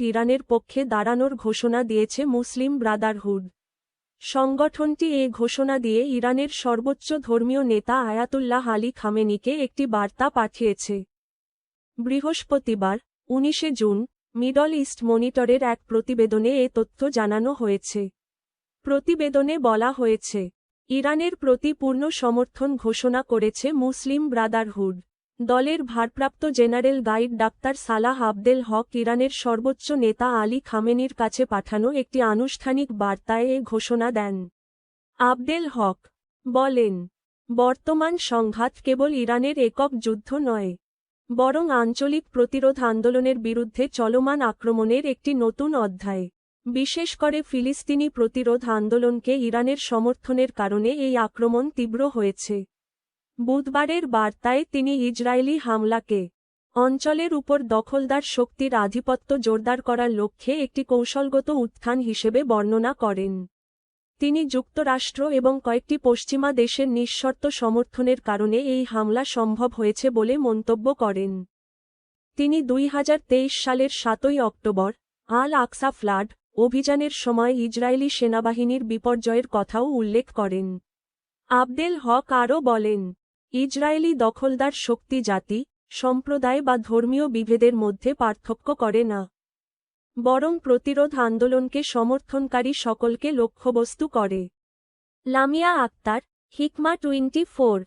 ইরানের পক্ষে দাঁড়ানোর ঘোষণা দিয়েছে মুসলিম ব্রাদারহুড। সংগঠনটি এ ঘোষণা দিয়ে ইরানের সর্বোচ্চ ধর্মীয় নেতা আয়াতুল্লাহ আলী খামেনিকে একটি বার্তা পাঠিয়েছে। বৃহস্পতিবার, উনিশে জুন, মিডল ইস্ট মনিটরের এক প্রতিবেদনে এ তথ্য জানানো হয়েছে। প্রতিবেদনে বলা হয়েছে, ইরানের প্রতি পূর্ণ সমর্থন ঘোষণা করেছে মুসলিম ব্রাদারহুড। দলের ভারপ্রাপ্ত জেনারেল গাইড ডাক্তার সালাহ আবদেল হক ইরানের সর্বোচ্চ নেতা আলী খামেনির কাছে পাঠানো একটি আনুষ্ঠানিক বার্তায় এ ঘোষণা দেন। আবদেল হক বলেন, বর্তমান সংঘাত কেবল ইরানের একক যুদ্ধ নয়, বরং আঞ্চলিক প্রতিরোধ আন্দোলনের বিরুদ্ধে চলমান আক্রমণের একটি নতুন অধ্যায়। বিশেষ করে ফিলিস্তিনি প্রতিরোধ আন্দোলনকে ইরানের সমর্থনের কারণে এই আক্রমণ তীব্র হয়েছে। বুধবারের বার্তায় তিনি ইসরায়েলি হামলাকে অঞ্চলের উপর দখলদার শক্তির আধিপত্য জোরদার করার লক্ষ্যে একটি কৌশলগত উত্থান হিসেবে বর্ণনা করেন। তিনি যুক্তরাষ্ট্র এবং কয়েকটি পশ্চিমা দেশের নিঃশর্ত সমর্থনের কারণে এই হামলা সম্ভব হয়েছে বলে মন্তব্য করেন। তিনি দুই হাজার তেইশ সালের সাতই অক্টোবর আল আকসা ফ্লাড অভিযানের সময় ইসরায়েলি সেনাবাহিনীর বিপর্যয়ের কথাও উল্লেখ করেন। আবদেল হক আরও বলেন ইসরায়েলি দখলদার শক্তি জাতি, সম্প্রদায় বা ধর্মীয় বিভেদের মধ্যে পার্থক্য করে না। বরং প্রতিরোধ আন্দোলনকে সমর্থনকারী সকলকে লক্ষ্যবস্তু করে। Lamia Akter, Hikma twenty four